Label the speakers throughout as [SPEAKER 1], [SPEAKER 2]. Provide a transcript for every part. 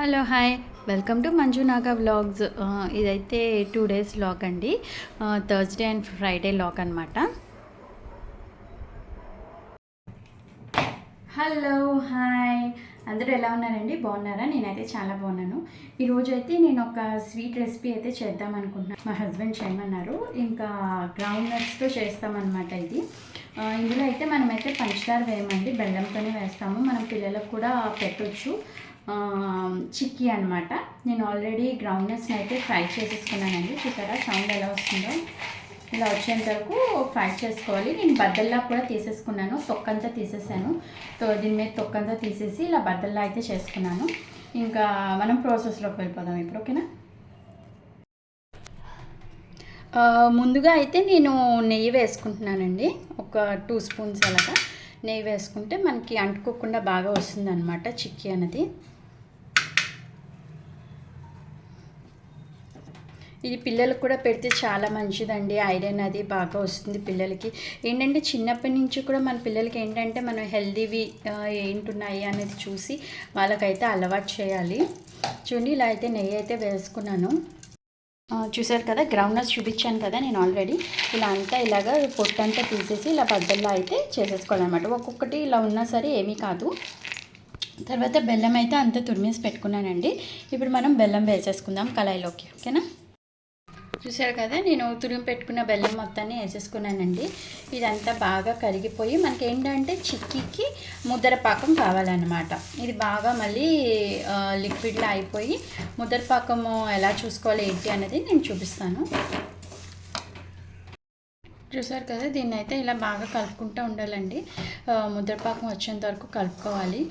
[SPEAKER 1] Hello hi. Welcome to Manju Naga vlogs. ఇదైతే two days vlog అండి. Thursday and Friday vlog అనమాట hello hi. అందరూ ఎలా ఉన్నారండి? బాగున్నారా? నేనైతే చాలా బాగున్నాను. ఈరోజు అయితే నేను ఒక స్వీట్ రెసిపీ అయితే చేద్దాం అనుకుంటున్నాను మా హస్బెండ్ చేయమన్నారు. ఇంకా గ్రౌండ్ నట్స్తో చేస్తామన్నమాట ఇది. ఇందులో అయితే మనమైతే పంచదార వేయమండి. బెల్లంతోనే వేస్తాము. మనం పిల్లలకు కూడా పెట్టొచ్చు. చిక్కీ అనమాట నేను ఆల్రెడీ గ్రౌండ్నెస్ని అయితే ఫ్రై చేసేసుకున్నానండి. చూసారా? సౌండ్ ఎలా వస్తుందో? ఇలా వచ్చేంత వరకు ఫ్రై చేసుకోవాలి. నేను బద్దల్లా కూడా తీసేసుకున్నాను. తొక్కంతా తీసేసాను. సో దీని మీద తొక్కంతా తీసేసి ఇలా బద్దల్లా అయితే చేసుకున్నాను. ఇంకా మనం ప్రాసెస్లోకి వెళ్ళిపోదాం ఇప్పుడు ఓకేనా? ముందుగా అయితే నేను నెయ్యి వేసుకుంటున్నానండి. ఒక టూ స్పూన్స్ అలాగా. నెయ్యి వేసుకుంటే మనకి అంటుకోకుండా బాగా వస్తుంది అనమాట చిక్కీ అనేది. ఇది పిల్లలకు కూడా పెడితే చాలా మంచిదండి. ఐరన్ అది బాగా వస్తుంది పిల్లలకి. ఏంటంటే చిన్నప్పటి నుంచి కూడా మన పిల్లలకి ఏంటంటే మనం హెల్దీవి ఏంటున్నాయి అనేది చూసి వాళ్ళకైతే అలవాటు చేయాలి. చూడండి ఇలా అయితే నెయ్యి అయితే వేసుకున్నాను. చూసారు కదా గ్రౌండ్ చూపించాను కదా నేను ఆల్రెడీ ఇలా అంతా ఇలాగా పొట్టంతా తీసేసి ఇలా బద్దల్లో అయితే చేసేసుకోవాలన్నమాట. ఒక్కొక్కటి ఇలా ఉన్నా సరే ఏమీ కాదు. తర్వాత బెల్లం అయితే అంతా తురిమేసి పెట్టుకున్నానండి. ఇప్పుడు మనం బెల్లం వేసేసుకుందాం కళాయిలోకి ఓకేనా? చూసారు కదా నేను తురిమి పెట్టుకున్న బెల్లం మొత్తాన్ని వేసేసుకున్నానండి. ఇదంతా బాగా కరిగిపోయి మనకి ఏంటంటే చిక్కీకి ముద్దర పాకం కావాలన్నమాట. ఇది బాగా మళ్ళీ లిక్విడ్లా అయిపోయి ముద్దర పాకము ఎలా చూసుకోవాలి ఏంటి అనేది నేను చూపిస్తాను. చూసారు కదా దీన్ని అయితే ఇలా బాగా కలుపుకుంటూ ఉండాలండి. ముద్రపాకం వచ్చేంత వరకు కలుపుకోవాలి.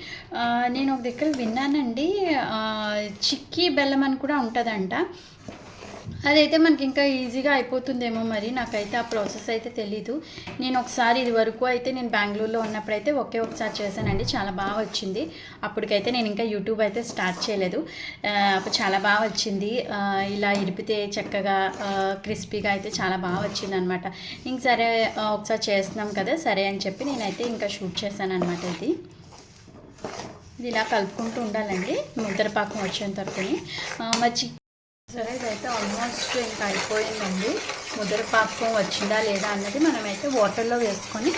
[SPEAKER 1] నేను ఒక దగ్గర విన్నానండి చిక్కీ బెల్లం అని కూడా ఉంటుందంట. అదైతే మనకి ఇంకా ఈజీగా అయిపోతుందేమో మరి. నాకైతే ఆ ప్రాసెస్ అయితే తెలీదు. నేను ఒకసారి ఇది వరకు అయితే నేను బెంగళూరులో ఉన్నప్పుడైతే ఒకే ఒకసారి చేశానండి. చాలా బాగా వచ్చింది. అప్పటికైతే నేను ఇంకా యూట్యూబ్ అయితే స్టార్ట్ చేయలేదు. అప్పుడు చాలా బాగా వచ్చింది. ఇలా ఇరిపితే చక్కగా క్రిస్పీగా అయితే చాలా బాగా వచ్చింది అనమాట ఇంక సరే ఒకసారి చేస్తున్నాం కదా సరే అని చెప్పి నేనైతే ఇంకా షూట్ చేశాను అనమాట ఇది. ఇది ఇలా కలుపుకుంటూ ఉండాలండి. ముద్దరపాకం వచ్చేంత వరకుని. మరి సరే ఇదైతే ఆల్మోస్ట్ ఇంకా అయిపోయిందండి. ముద్ర పాకం వచ్చిందా లేదా అన్నది మనమైతే వాటర్లో వేసుకొని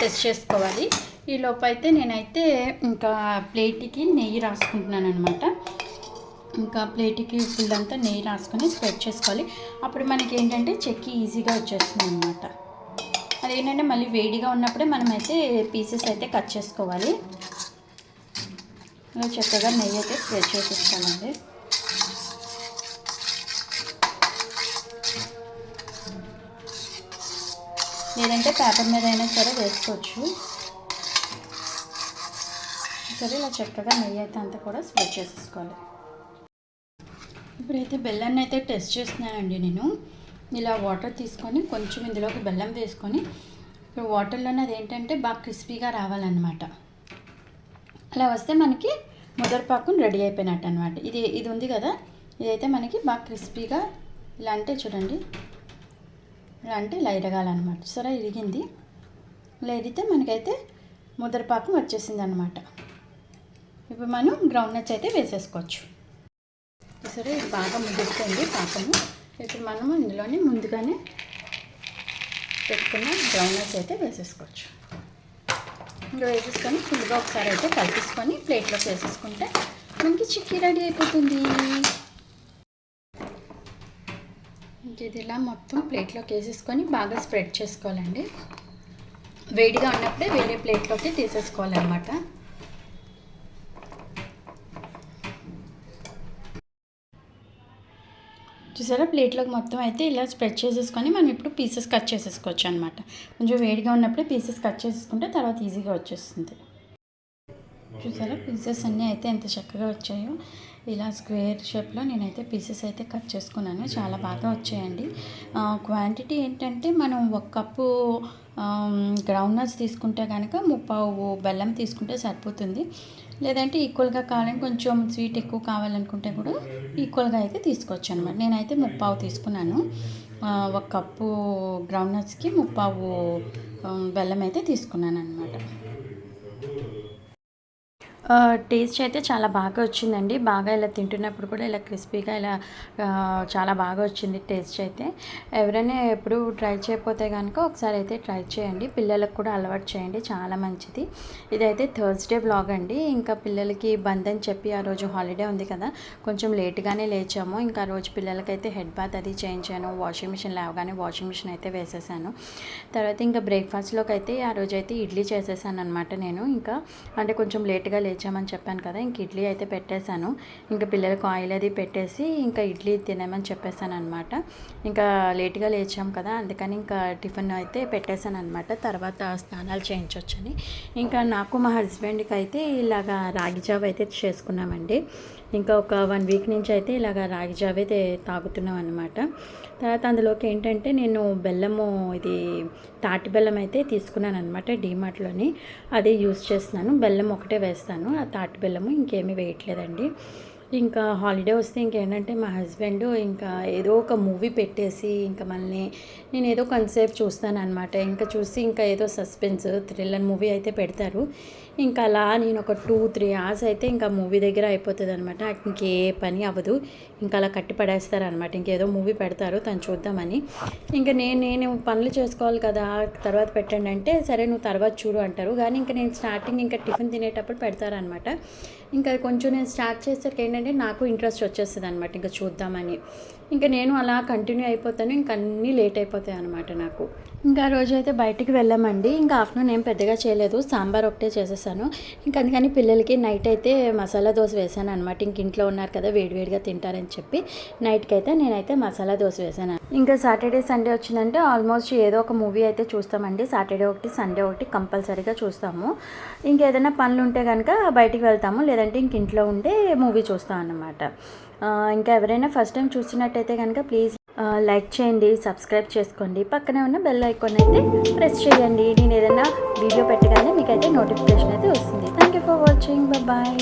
[SPEAKER 1] టెస్ట్ చేసుకోవాలి. ఈ లోపైతే అయితే నేనైతే ఇంకా ప్లేట్కి నెయ్యి రాసుకుంటున్నాను అనమాట ఇంకా ప్లేట్కి ఫుల్ అంతా నెయ్యి రాసుకొని స్ప్రెడ్ చేసుకోవాలి. అప్పుడు మనకి ఏంటంటే చెక్కి ఈజీగా వచ్చేస్తుంది అనమాట అదేంటంటే మళ్ళీ వేడిగా ఉన్నప్పుడే మనమైతే పీసెస్ అయితే కట్ చేసుకోవాలి. చక్కగా నెయ్యి అయితే స్ప్రెడ్ చేసేస్తానండి. లేదంటే పేపర్ మీద అయినా సరే వేసుకోవచ్చు. సరే ఇలా చక్కగా నెయ్యి అయితే అంతా కూడా స్ప్రెడ్ చేసేసుకోవాలి. ఇప్పుడైతే బెల్లాన్ని అయితే టెస్ట్ చేస్తున్నానండి నేను. ఇలా వాటర్ తీసుకొని కొంచెం ఇందులోకి బెల్లం వేసుకొని ఇప్పుడు వాటర్లోనే అదేంటంటే బాగా క్రిస్పీగా రావాలన్నమాట. అలా వస్తే మనకి ముదరపాకం రెడీ అయిపోయినట్టు అనమాట ఇది ఇది ఉంది కదా? ఇదైతే మనకి బాగా క్రిస్పీగా ఇలా అంటే చూడండి ఇలా అంటే ఇలా ఇరగాలన్నమాట సరే ఇరిగింది. ఇలా ఇరిగితే మనకైతే ముద్రపాకం వచ్చేసింది అనమాట ఇప్పుడు మనం గ్రౌండ్ నట్స్ అయితే వేసేసుకోవచ్చు. సరే ఇది బాగా ముదురుతుంది పాకము. ఇప్పుడు మనము ఇందులోనే ముందుగానే పెట్టుకున్న గ్రౌండ్ నట్స్ అయితే వేసేసుకోవచ్చు. ఇంకా వేసేసుకొని ఫుల్గా ఒకసారి అయితే కలిపేసుకొని ప్లేట్లోకి వేసేసుకుంటే మనకి చిక్కీ రెడీ అయిపోతుంది. ఇది ఇలా మొత్తం ప్లేట్లోకి వేసేసుకొని బాగా స్ప్రెడ్ చేసుకోవాలండి. వేడిగా ఉన్నప్పుడే వేరే ప్లేట్లోకి తీసేసుకోవాలన్నమాట. చూసారా? ప్లేట్లోకి మొత్తం అయితే ఇలా స్ప్రెడ్ చేసేసుకొని మనం ఇప్పుడు పీసెస్ కట్ చేసేసుకోవచ్చు అనమాట కొంచెం వేడిగా ఉన్నప్పుడే పీసెస్ కట్ చేసేసుకుంటే తర్వాత ఈజీగా వచ్చేస్తుంది. చూసారా? పీసెస్ అన్నీ అయితే ఎంత చక్కగా వచ్చాయో. ఇలా స్క్వేర్ షేప్లో నేనైతే పీసెస్ అయితే కట్ చేసుకున్నాను. చాలా బాగా వచ్చాయండి. క్వాంటిటీ ఏంటంటే మనం ఒక కప్పు గ్రౌండ్ నట్స్ తీసుకుంటే కనుక ముప్పావు బెల్లం తీసుకుంటే సరిపోతుంది. లేదంటే ఈక్వల్గా కావాలని కొంచెం స్వీట్ ఎక్కువ కావాలనుకుంటే కూడా ఈక్వల్గా అయితే తీసుకోవచ్చు అనమాట నేనైతే ముప్పావు తీసుకున్నాను. ఒక కప్పు గ్రౌండ్ నట్స్కి ముప్పావు బెల్లం అయితే తీసుకున్నాను అనమాట టేస్ట్ అయితే చాలా బాగా వచ్చిందండి. బాగా ఇలా తింటున్నప్పుడు కూడా ఇలా క్రిస్పీగా ఇలా చాలా బాగా వచ్చింది టేస్ట్ అయితే. ఎవరైనా ఎప్పుడు ట్రై చేయకపోతే కనుక ఒకసారి అయితే ట్రై చేయండి. పిల్లలకు కూడా అలవాటు చేయండి. చాలా మంచిది. ఇదైతే థర్స్డే బ్లాగ్ అండి. ఇంకా పిల్లలకి బంద్ అని చెప్పి ఆ రోజు హాలిడే ఉంది కదా కొంచెం లేట్గానే లేచాము. ఇంకా ఆ రోజు పిల్లలకైతే హెడ్ బాత్ అది చేయించాను. వాషింగ్ మిషన్ లేవగానే వాషింగ్ మిషన్ అయితే వేసేసాను. తర్వాత ఇంకా బ్రేక్ఫాస్ట్లోకి అయితే ఆ రోజు అయితే ఇడ్లీ చేసేసాను అనమాట నేను. ఇంకా అంటే కొంచెం లేట్గా తెచ్చామని చెప్పాను కదా ఇంక ఇడ్లీ అయితే పెట్టేశాను. ఇంకా పిల్లలకు ఆయిల్ అది పెట్టేసి ఇంకా ఇడ్లీ తినేమని చెప్పేశాను అనమాట ఇంకా లేట్గా లేచాం కదా అందుకని ఇంకా టిఫిన్ అయితే పెట్టేశాను అనమాట తర్వాత స్నానాలు చేయించవచ్చని ఇంకా నాకు మా హస్బెండ్కి అయితే ఇలాగా రాగి జావ అయితే చేసుకున్నామండి. ఇంకా ఒక వన్ వీక్ నుంచి అయితే ఇలాగ రాగి జావ అయితే తాగుతున్నాం అనమాట తర్వాత అందులోకి ఏంటంటే నేను బెల్లము ఇది తాటి బెల్లం అయితే తీసుకున్నాను అనమాట డీమార్ట్లోని. అదే యూస్ చేస్తున్నాను. బెల్లం ఒకటే వేస్తాను. ఆ తాటి బెల్లము ఇంకేమీ వేయట్లేదండి. ఇంకా హాలిడే వస్తే ఇంకేంటంటే మా హస్బెండ్ ఇంకా ఏదో ఒక మూవీ పెట్టేసి ఇంకా మళ్ళీ నేను ఏదో కొంతసేపు చూస్తాను అనమాట ఇంకా చూసి ఇంకా ఏదో సస్పెన్స్ థ్రిల్లర్ మూవీ అయితే పెడతారు. ఇంకా అలా నేను ఒక టూ త్రీ అవర్స్ అయితే ఇంకా మూవీ దగ్గర అయిపోతుంది అనమాట ఇంకే పని అవ్వదు. ఇంకా అలా కట్టి పడేస్తారు అనమాట ఇంకేదో మూవీ పెడతారు తను చూద్దామని. ఇంకా నేను నేను పనులు చేసుకోవాలి కదా తర్వాత పెట్టండి అంటే సరే నువ్వు తర్వాత చూడు అంటారు. కానీ ఇంకా నేను స్టార్టింగ్ ఇంకా టిఫిన్ తినేటప్పుడు పెడతారనమాట ఇంకా కొంచెం నేను స్టార్ట్ చేసరికి ఏంటంటే నాకు ఇంట్రెస్ట్ వచ్చేస్తుంది అనమాట ఇంకా చూద్దామని. ఇంకా నేను అలా కంటిన్యూ అయిపోతాను ఇంకా అన్నీ లేట్ అయిపోతాయి అనమాట నాకు. ఇంకా ఆ రోజు అయితే బయటికి వెళ్ళామండి. ఇంకా ఆఫ్టర్నూన్ ఏం పెద్దగా చేయలేదు సాంబార్ ఒకటే చేసేసాను. ఇంకా అందుకని పిల్లలకి నైట్ అయితే మసాలా దోశ వేసాను అనమాట ఇంక ఇంట్లో ఉన్నారు కదా వేడివేడిగా తింటారని చెప్పి నైట్కి అయితే నేనైతే మసాలా దోశ వేసాను. ఇంకా సాటర్డే సండే వచ్చిందంటే ఆల్మోస్ట్ ఏదో ఒక మూవీ అయితే చూస్తామండి. సాటర్డే ఒకటి సండే ఒకటి కంపల్సరీగా చూస్తాము. ఇంకేదైనా పనులు ఉంటే కనుక బయటికి వెళ్తాము. లేదంటే ఇంక ఇంట్లో ఉండే మూవీ చూస్తాం అన్నమాట. ఇంకా ఎవరైనా ఫస్ట్ టైం చూసినట్టయితే కనుక ప్లీజ్ లైక్ చేయండి సబ్స్క్రైబ్ చేసుకోండి. పక్కనే ఉన్న బెల్ ఐకాన్ అయితే ప్రెస్ చేయండి. నేను ఏదైనా వీడియో పెట్టగానే మీకైతే నోటిఫికేషన్ అయితే వస్తుంది. Thank you for watching bye